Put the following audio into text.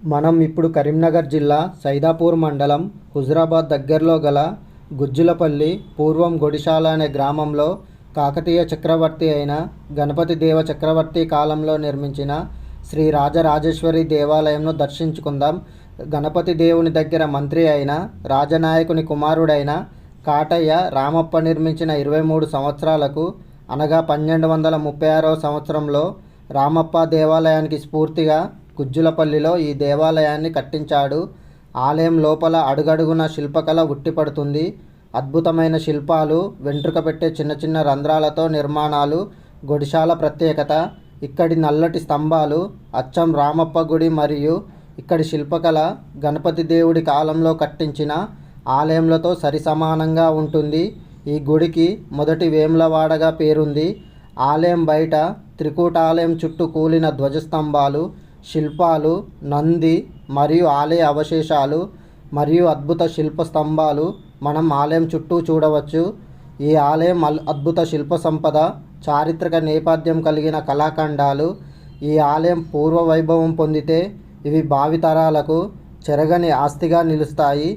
మనం ఇప్పుడు కరీంనగర్ జిల్లా సైదాపూర్ మండలం హుజురాబాద్ దగ్గరలో గల గుజ్జులపల్లి పూర్వం గొడిశాల అనే గ్రామంలో కాకతీయ చక్రవర్తి అయిన గణపతి దేవ చక్రవర్తి కాలంలో నిర్మించిన శ్రీ రాజరాజేశ్వరి దేవాలయంను దర్శించుకుందాం. గణపతి దేవుని దగ్గర మంత్రి అయిన రాజనాయకుని కుమారుడైన కాటయ్య రామప్ప నిర్మించిన ఇరవై మూడు సంవత్సరాలకు అనగా పన్నెండు వందల ముప్పై ఆరవ సంవత్సరంలో రామప్ప దేవాలయానికి స్ఫూర్తిగా గుజ్జులపల్లిలో ఈ దేవాలయాన్ని కట్టించాడు. ఆలయం లోపల అడుగడుగున శిల్పకళ ఉట్టిపడుతుంది. అద్భుతమైన శిల్పాలు వెంట్రుక పెట్టే చిన్న చిన్న రంధ్రాలతో నిర్మాణాలు గొడిశాల ప్రత్యేకత ఇక్కడి నల్లటి స్తంభాలు అచ్చం రామప్ప గుడి మరియు ఇక్కడి శిల్పకళ గణపతి దేవుడి కాలంలో కట్టించిన ఆలయంలతో సరిసమానంగా ఉంటుంది. ఈ గుడికి మొదటి వేములవాడగా పేరుంది. ఆలయం బయట త్రికూటాలయం చుట్టూ కూలిన ధ్వజస్తంభాలు శిల్పాలు నంది మరియు ఆలయ అవశేషాలు మరియు అద్భుత శిల్ప స్తంభాలు మనం ఆలయం చుట్టూ చూడవచ్చు. ఈ ఆలయం అల్- అద్భుత శిల్ప సంపద చారిత్రక నేపథ్యం కలిగిన కళాఖండాలు. ఈ ఆలయం పూర్వ వైభవం పొందితే ఇవి భావితరాలకు చెరగని ఆస్తిగా నిలుస్తాయి.